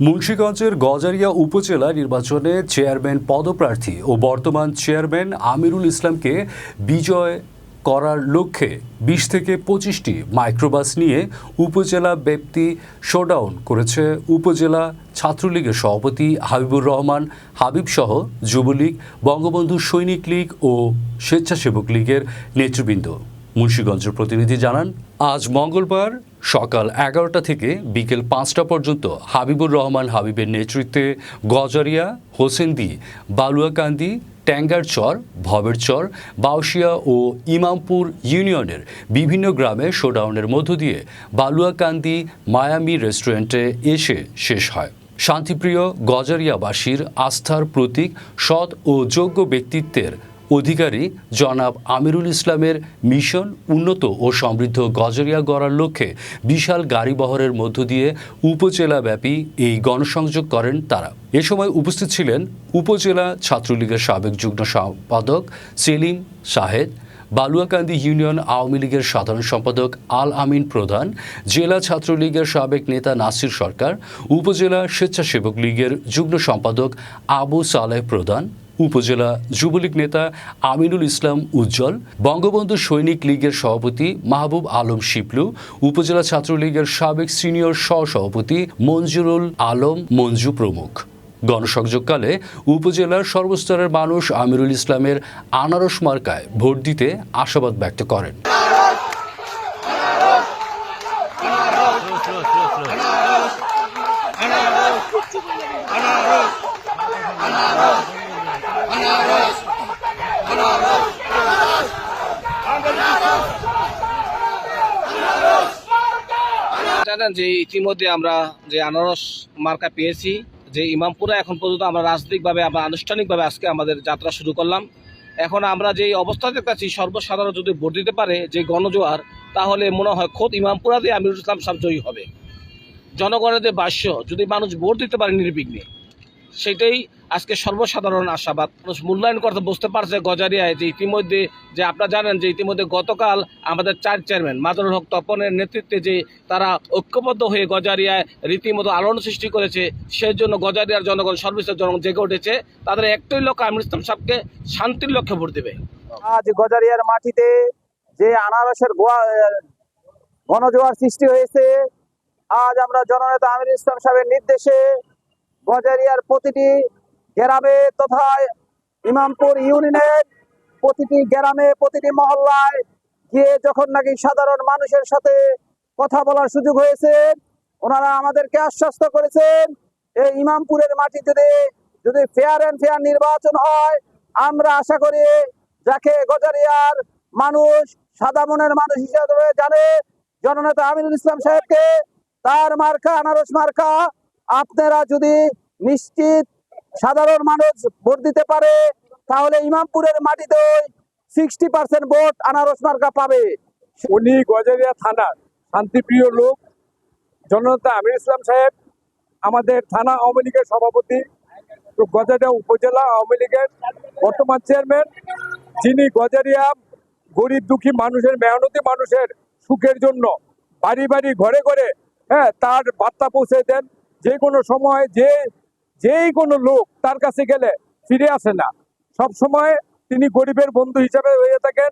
মুন্সীগঞ্জের গজারিয়া উপজেলা নির্বাচনে চেয়ারম্যান পদপ্রার্থী ও বর্তমান চেয়ারম্যান আমিরুল ইসলামকে বিজয় করার লক্ষ্যে বিশ থেকে পঁচিশটি মাইক্রোবাস নিয়ে উপজেলা ব্যক্তি শোডাউন করেছে উপজেলা ছাত্রলীগের সভাপতি হাবিবুর রহমান, হাবিব সহ যুবলীগ, বঙ্গবন্ধু সৈনিক লীগ ও স্বেচ্ছাসেবক লীগের নেতৃবৃন্দ। মুন্সীগঞ্জের প্রতিনিধি জানান, আজ মঙ্গলবার সকাল এগারোটা থেকে বিকেল পাঁচটা পর্যন্ত হাবিবুর রহমান হাবিবের নেতৃত্বে গজারিয়া, হোসেন্দি, বালুয়াকান্দি, ট্যাঙ্গারচর, ভবেরচর, বাউশিয়া ও ইমামপুর ইউনিয়নের বিভিন্ন গ্রামে শোডাউনের মধ্য দিয়ে বালুয়াকান্দি মায়ামি রেস্টুরেন্টে এসে শেষ হয়। শান্তিপ্রিয় গজারিয়াবাসীর আস্থার প্রতীক, সৎ ও যোগ্য ব্যক্তিত্বের অধিকারী জনাব আমিরুল ইসলামের মিশন উন্নত ও সমৃদ্ধ গজরিয়া গড়ার লক্ষ্যে বিশাল গাড়িবহরের মধ্য দিয়ে উপজেলাব্যাপী এই গণসংযোগ করেন তারা। এ সময় উপস্থিত ছিলেন উপজেলা ছাত্রলীগের সাবেক যুগ্ম সম্পাদক সেলিম শাহেদ বালুয়াকান্দি ইউনিয়ন আওয়ামী লীগের সাধারণ সম্পাদক আল আমিন প্রধান, জেলা ছাত্রলীগের সাবেক নেতা নাসির সরকার, উপজেলা স্বেচ্ছাসেবক লীগের যুগ্ম সম্পাদক আবু সালেহ প্রধান উপজেলা যুবলীগ নেতা আমিনুল ইসলাম উজ্জ্বল বঙ্গবন্ধু সৈনিক লীগের সভাপতি মাহবুব আলম শিপলু উপজেলা ছাত্রলীগের সাবেক সিনিয়র সহসভাপতি মঞ্জুরুল আলম মঞ্জু প্রমুখ গণসংযোগকালে উপজেলার সর্বস্তরের মানুষ আমিরুল ইসলামের আনারস মার্কায় ভোট দিতে আশাবাদ ব্যক্ত করেন জানেন যে ইতিমধ্যে আমরা যে আনারস মার্কা পেয়েছি, যে ইমামপুরা এখন পর্যন্ত আমরা রাজনৈতিকভাবে আমরা আনুষ্ঠানিকভাবে আজকে আমাদের যাত্রা শুরু করলাম। এখন আমরা যে অবস্থা দেখতেছি সর্বসাধারণ যদি ভোট দিতে পারে যে গণজোয়ার, তাহলে মনে হয় খোদ ইমামপুরাতে আমিরুল ইসলাম সাহেব জয়ী হবে। জনগণের বাস্য যদি মানুষ ভোট দিতে পারে নির্বিঘ্নে, সেটাই আজকে সর্বসাধারণ আশাবাদ। মানুষ মূল্যায়ন করতে বুঝতে পারছে গজারিয়ায় যে ইতিমধ্যে যে আপনারা জানেন যে ইতিমধ্যে গতকাল আমাদের চার চেয়ারম্যান মাদুর হক তপনের নেতৃত্বে যে তারা ঐক্যবদ্ধ হয়ে গজারিয়ায় রীতিমতো আলোড়ন সৃষ্টি করেছে সেই জন্য গজারিয়ার জনগণ সর্বস্তরের জনগণ জেগে উঠেছে। তাদের একটাই লক্ষ্য, আমির ইসলাম সাহেবকে শান্তির লক্ষ্যে ভোট দেবে। আজ গজারিয়ার মাটিতে যে আনারসের গণজোয়ার সৃষ্টি হয়েছে, আজ আমরা জননেতা আমির ইসলাম সাহেবের নির্দেশে গজারিয়ার প্রতিটি গ্রামে তথা ইমামপুর ইউনিয়নের প্রতিটি গ্রামে, প্রতিটি মহল্লায় গিয়ে যখন নাকি সাধারণ মানুষের সাথে কথা বলার সুযোগ হয়েছে, ওনারা আমাদেরকে আশ্বস্ত করেছেন, এই ইমামপুরের মাটি যদি যদি ফেয়ার অ্যান্ড ফেয়ার নির্বাচন হয়, আমরা আশা করি যাকে গজারিয়ার মানুষ, সাদা মনের মানুষ হিসেবে জানে, জননেতা আমিনুল ইসলাম সাহেবকে, তার মার্কা, আনারস মার্কা, আপনারা যদি নিশ্চিত সাধারণ মানুষ ভোট দিতে পারে, তাহলে ইমামপুরের মাটিতে সিক্সটি পার্সেন্ট ভোট আনারস মার্কা পাবে। উনি গজারিয়া থানার শান্তিপ্রিয় লোক, জননেতা আমির ইসলাম সাহেব, আমাদের থানা আওয়ামী লীগের সভাপতি গজারিয়া উপজেলা আওয়ামী লীগের বর্তমান চেয়ারম্যান, যিনি গজারিয়া গরিব দুঃখী মানুষের, মেহনতি মানুষের সুখের জন্য বাড়ি বাড়ি ঘরে ঘরে হ্যাঁ তার বার্তা পৌঁছে দেন। যে কোনো সময় যে যেই কোনো লোক তার কাছে গেলে ফিরে আসে না। সব সময় তিনি গরিবের বন্ধু হিসাবে হয়ে থাকেন।